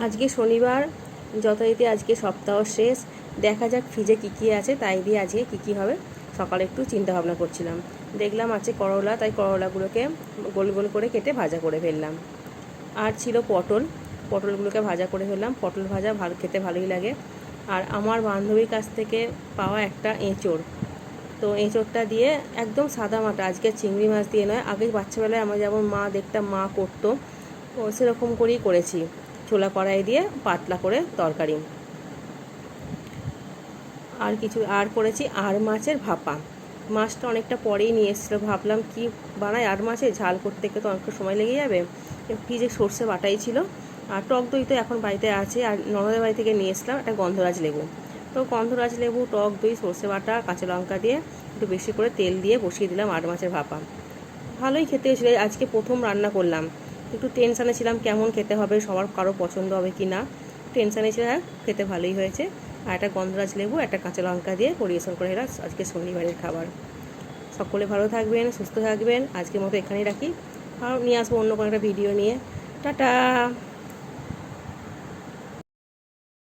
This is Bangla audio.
আজকে শনিবার, যথারীতি আজকে সপ্তাহ শেষ। দেখা যাক ফ্রিজে কী কী আছে, তাই দিয়ে আজকে কী কী হবে, সকালে একটু চিন্তা ভাবনা করছিলাম। দেখলাম আছে করলা, তাই করলাগুলোকে গোল গোল করে কেটে ভাজা করে ফেললাম। আর ছিল পটল, পটলগুলোকে ভাজা করে ফেললাম। পটল ভাজা ভালো, খেতে ভালোই লাগে। আর আমার বান্ধবীর কাছ থেকে পাওয়া একটা এঁচড়। তো এঁচড়টা দিয়ে একদম সাদা মাটা, আজকে চিংড়ি মাছ দিয়ে নয়, আগে বাচ্চাবেলায় আমরা যেমন মা দেখতাম মা করতো সেরকম করেই করেছি। ছোলা কড়াই দিয়ে পাতলা করে তরকারি। আর কিছু, আর করেছি আর মাছের ভাপা। মাছটা অনেকটা পরেই নিয়ে এসেছিল। ভাবলাম কি বানাই আর মাছের ঝাল করতে গেলে তো অনেকটা সময় লেগে যাবে। ফ্রিজে সর্ষে বাটাই ছিল। আর টক দই তো এখন বাড়িতে আছে। আর ননদের বাড়ি থেকে নিয়ে এসলাম একটা গন্ধরাজ লেবু। তো গন্ধরাজ লেবু, টক দই, সর্ষে বাটা, কাঁচা লঙ্কা দিয়ে একটু বেশি করে তেল দিয়ে বসিয়ে দিলাম আর মাছের ভাপা। ভালোই খেতে হয়েছিল। আজকে প্রথম রান্না করলাম। একটু টেনশানে ছিলাম কেমন খেতে হবে, সবার কারও পছন্দ হবে কি না। টেনশানে ছিল হ্যাঁ খেতে ভালোই হয়েছে। আর একটা গন্ধরাজ লেবু, একটা কাঁচা লঙ্কা দিয়ে পরিবেশন করে এলাম আজকে শনিবারের খাবার। সকলে ভালো থাকবেন, সুস্থ থাকবেন, আজকের মতো এখানেই রাখি। আর নিয়ে আসব অন্য কোনো একটা ভিডিও নিয়ে। টাটা!